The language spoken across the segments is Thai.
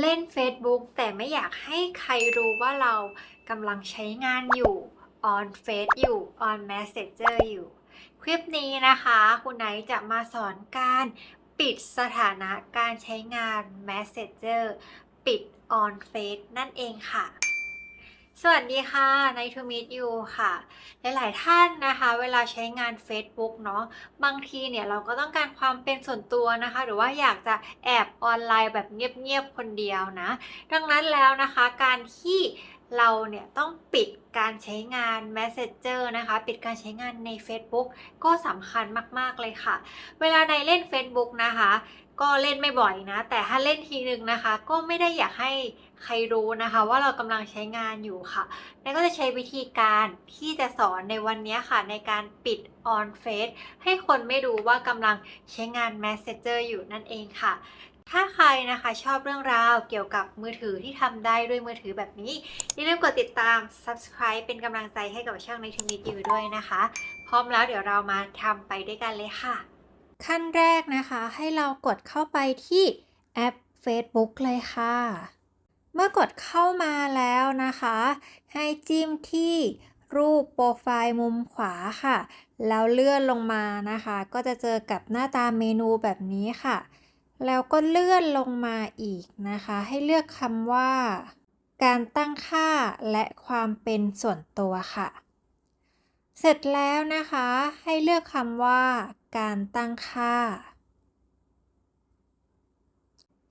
เล่น Facebook แต่ไม่อยากให้ใครรู้ว่าเรากำลังใช้งานอยู่ on Face อยู่ on Messenger อยู่ คลิปนี้นะคะคุณไนจะมาสอนการปิดสถานะการใช้งาน Messenger ปิด on Face นั่นเองค่ะ สวัสดีค่ะใน to meet you ค่ะ หลาย ๆ ท่านนะคะ เวลาใช้งาน Facebook เนาะบางทีเนี่ยเราก็ต้องการความเป็นส่วนตัวนะคะ หรือว่าอยากจะแอบออนไลน์แบบเงียบ ๆ คนเดียวนะ ดังนั้นแล้วนะคะการที่ เราเนี่ยต้องปิดการใช้งาน Messenger นะคะ ปิดการใช้งานใน Facebook ก็สำคัญมาก ๆ เลยค่ะ เวลาในเล่น Facebook นะคะ ก็เล่นไม่บ่อยนะ แต่ถ้าเล่นทีนึงนะคะ ก็ไม่ได้อยากให้ใครรู้นะคะ ว่าเรากำลังใช้งานอยู่ค่ะนายก็จะใช้วิธีการที่จะสอนในวันนี้ค่ะ ในการปิด on face ให้คนไม่รู้ว่ากำลังใช้งาน Messenger อยู่นั่นเองค่ะ ถ้าใครนะคะชอบเรื่องราวเกี่ยวกับมือถือที่ทำได้ด้วยมือถือแบบนี้ อย่าลืมกดติดตาม subscribe เป็นกำลังใจให้กับช่องในทูมิยูด้วยนะคะ พร้อมแล้วเดี๋ยวเรามาทำไปด้วยกันเลยค่ะ ขั้นแรกนะคะให้เรากดเข้าไปที่แอป Facebook เลยค่ะ เมื่อกดเข้ามาแล้วนะคะ ให้จิ้มที่รูปโปรไฟล์มุมขวาค่ะ แล้วเลื่อนลงมานะคะ ก็จะเจอกับหน้าตาเมนูแบบนี้ค่ะ แล้วก็เลื่อนลงมาอีกนะคะ ให้เลือกคำว่า การตั้งค่าและความเป็นส่วนตัวค่ะ เสร็จแล้วนะคะ ให้เลือกคำว่า การตั้งค่า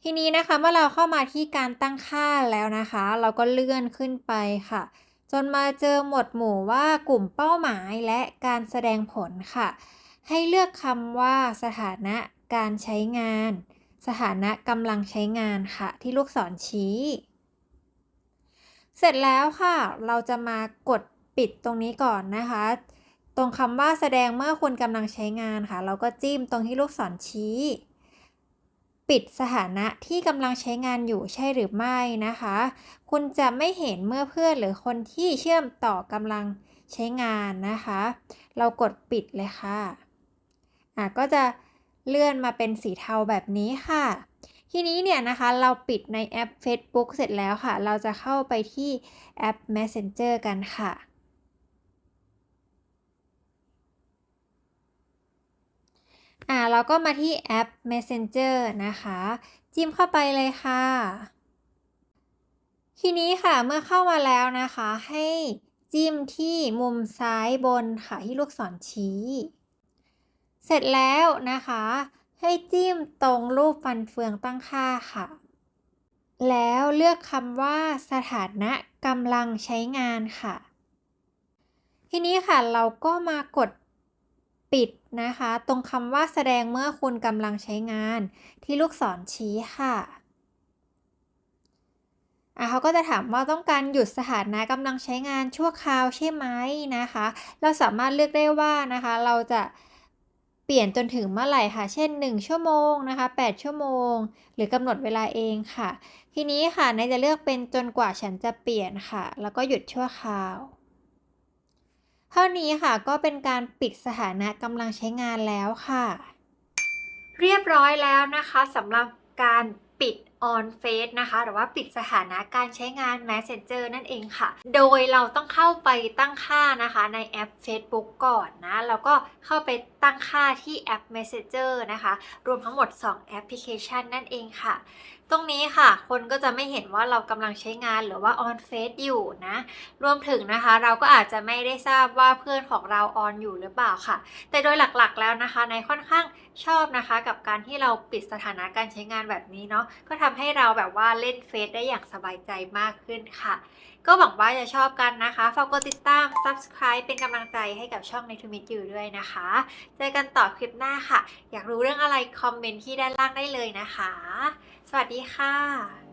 ทีนี้นะคะเมื่อเราเข้ามาที่การตั้งค่าแล้วนะคะ เราก็เลื่อนขึ้นไปค่ะ จนมาเจอหมวดหมู่ว่ากลุ่มเป้าหมายและการแสดงผลค่ะ ให้เลือกคำว่าสถานะการใช้งาน สถานะกำลังใช้งานค่ะ ที่ลูกศรชี้ เสร็จแล้วค่ะ เราจะมากดปิดตรงนี้ก่อนนะคะ ตรงคำว่าแสดงเมื่อคุณกำลังใช้งานค่ะ เราก็จิ้มตรงที่ลูกศรชี้ ปิดสถานะที่กำลังใช้งานอยู่ใช่หรือไม่นะคะ คุณจะไม่เห็นเมื่อเพื่อนหรือคนที่เชื่อมต่อกำลังใช้งานนะคะ เรากดปิดเลยค่ะอะก็จะ เลื่อนมาเป็นสีเทาแบบนี้ค่ะ ทีนี้เนี่ยนะคะเราปิดในแอป Facebook เสร็จแล้วค่ะ เราจะเข้าไปที่แอป Messenger กันค่ะอ่าเราก็มาที่แอป Messenger นะคะ จิ้มเข้าไปเลยค่ะ ทีนี้ค่ะเมื่อเข้ามาแล้วนะคะ ให้จิ้มที่มุมซ้ายบนค่ะที่ลูกศรชี้ เสร็จแล้วนะคะ ให้จิ้มตรงรูปฟันเฟืองตั้งค่าค่ะ แล้วเลือกคำว่าสถานะกำลังใช้งานค่ะ ทีนี้ค่ะเราก็มากดปิดนะคะ ตรงคำว่าแสดงเมื่อคุณกำลังใช้งาน ที่ลูกศรชี้ค่ะอะเขาก็จะถามว่าต้องการหยุดสถานะกำลังใช้งานชั่วคราวใช่ไหมนะคะ เราสามารถเลือกได้ว่านะคะ เราจะ เปลี่ยนจนถึงเมื่อไหร่ค่ะ เช่น 1 ชั่วโมงนะคะ 8 ชั่วโมง หรือกำหนดเวลาเองค่ะ ทีนี้ค่ะนายจะเลือกเป็นจนกว่าฉันจะเปลี่ยนค่ะ แล้วก็หยุดชั่วคราว เท่านี้ค่ะก็เป็นการปิดสถานะกำลังใช้งานแล้วค่ะ เรียบร้อยแล้วนะคะสำหรับการปิด on face นะคะ หรือว่าปิดสถานะการใช้งาน messenger นั่นเองค่ะ โดยเราต้องเข้าไปตั้งค่านะคะในแอป Facebook ก่อนนะ แล้วก็เข้าไปตั้งค่าที่แอป messenger นะคะ รวมทั้งหมด 2 แอปพลิเคชันนั่นเองค่ะตรงนี้ค่ะ คนก็จะไม่เห็นว่าเรากำลังใช้งานหรือว่า on face อยู่นะ รวมถึงนะคะ เราก็อาจจะไม่ได้ทราบว่าเพื่อนของเรา on อยู่หรือเปล่าค่ะ แต่โดยหลักๆแล้วนะคะ ในค่อนข้างชอบนะคะ กับการที่เราปิดสถานะการใช้งานแบบนี้เนาะ ก็ทำให้เราแบบว่าเล่นเฟซได้อย่างสบายใจมากขึ้นค่ะ ก็หวังว่าจะชอบกันนะคะ ฝากกดติดตาม subscribe เป็นกำลังใจให้กับช่องในทูมิตอยู่ด้วยนะคะ เจอกันต่อคลิปหน้าค่ะ อยากรู้เรื่องอะไรคอมเมนต์ที่ด้านล่างได้เลยนะคะ สวัสดีดีค่ะ